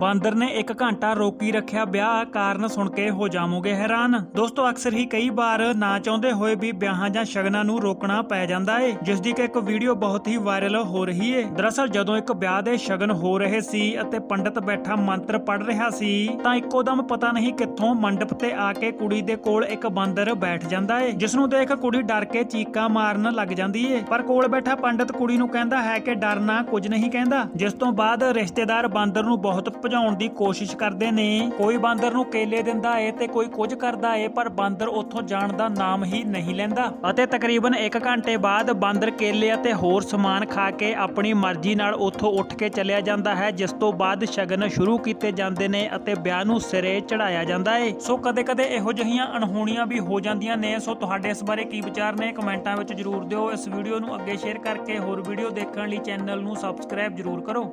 ਬਾਂਦਰ ਨੇ 1 ਘੰਟਾ ਰੋਕੀ ਰੱਖਿਆ ਵਿਆਹ ਕਾਰਨ ਸੁਣ ਕੇ ਹੋ ਜਾਵੋਗੇ ਹੈਰਾਨ। ਦੋਸਤੋ, ਅਕਸਰ ਹੀ ਕਈ ਵਾਰ ਨਾ ਚਾਹੁੰਦੇ ਹੋਏ ਵੀ ਵਿਆਹਾਂ ਜਾਂ ਸ਼ਗਨਾਂ ਨੂੰ ਰੋਕਣਾ ਪੈ ਜਾਂਦਾ ਏ, ਜਿਸ ਦੀ ਕਿ ਇੱਕ ਵੀਡੀਓ ਬਹੁਤ ਹੀ ਵਾਇਰਲ ਹੋ ਰਹੀ ਏ। ਦਰਅਸਲ, ਜਦੋਂ ਇੱਕ ਵਿਆਹ ਦੇ ਸ਼ਗਨ ਹੋ ਰਹੇ ਸੀ ਅਤੇ ਪੰਡਤ ਬੈਠਾ ਮੰਤਰ ਪੜ ਰਿਹਾ ਸੀ, ਤਾਂ ਇੱਕੋਦਮ ਪਤਾ ਨਹੀਂ ਕਿੱਥੋਂ ਮੰਡਪ ਤੇ ਆ ਕੇ ਕੁੜੀ ਦੇ ਕੋਲ ਇੱਕ ਬਾਂਦਰ ਬੈਠ ਜਾਂਦਾ ਏ, ਜਿਸ ਨੂੰ ਦੇਖ ਕੁੜੀ ਡਰ ਕੇ ਚੀਕਾਂ ਮਾਰਨ ਲੱਗ ਜਾਂਦੀ ਏ। ਪਰ ਕੋਲ ਬੈਠਾ ਪੰਡਤ ਕੁੜੀ ਨੂੰ ਕਹਿੰਦਾ ਹੈ ਕਿ ਡਰਨਾ ਕੁਝ ਨਹੀਂ ਕਹਿੰਦਾ, ਜਿਸ ਤੋਂ ਬਾਅਦ ਰਿਸ਼ਤੇਦਾਰ ਬਾਂਦਰ ਨੂੰ ਬਹੁਤ ਭਜਾਉਣ ਦੀ ਕੋਸ਼ਿਸ਼ ਕਰਦੇ ਨੇ। ਕੋਈ ਬਾਂਦਰ ਨੂੰ ਕੇਲੇ ਦਿੰਦਾ ਏ ਤੇ ਕੋਈ ਕੁਝ ਕਰਦਾ ਏ, ਪਰ ਬਾਂਦਰ ਉੱਥੋਂ ਜਾਣ ਦਾ ਨਾਮ ਹੀ ਨਹੀਂ ਲੈਂਦਾ। ਅਤੇ ਤਕਰੀਬਨ 1 ਘੰਟੇ ਬਾਅਦ ਬਾਂਦਰ ਕੇਲੇ ਅਤੇ ਹੋਰ ਸਮਾਨ ਖਾ ਕੇ ਆਪਣੀ ਮਰਜ਼ੀ ਨਾਲ ਉੱਥੋਂ ਉੱਠ ਕੇ ਚਲਿਆ ਜਾਂਦਾ ਹੈ, ਜਿਸ ਤੋਂ ਬਾਅਦ ਸ਼ਗਨ ਸ਼ੁਰੂ ਕੀਤੇ ਜਾਂਦੇ ਨੇ ਅਤੇ ਵਿਆਹ ਨੂੰ ਸਿਰੇ ਚੜਾਇਆ ਜਾਂਦਾ ਏ। ਸੋ ਕਦੇ-ਕਦੇ ਇਹੋ ਜਿਹੀਆਂ ਅਣਹੋਣੀਆਂ ਵੀ ਹੋ ਜਾਂਦੀਆਂ ਨੇ। ਸੋ ਤੁਹਾਡੇ ਇਸ ਬਾਰੇ ਕੀ ਵਿਚਾਰ ਨੇ ਕਮੈਂਟਾਂ ਵਿੱਚ ਜਰੂਰ ਦਿਓ। ਇਸ ਵੀਡੀਓ ਨੂੰ ਅੱਗੇ ਸ਼ੇਅਰ ਕਰਕੇ ਹੋਰ ਵੀਡੀਓ ਦੇਖਣ ਲਈ ਚੈਨਲ ਨੂੰ ਸਬਸਕ੍ਰਾਈਬ ਜਰੂਰ ਕਰੋ।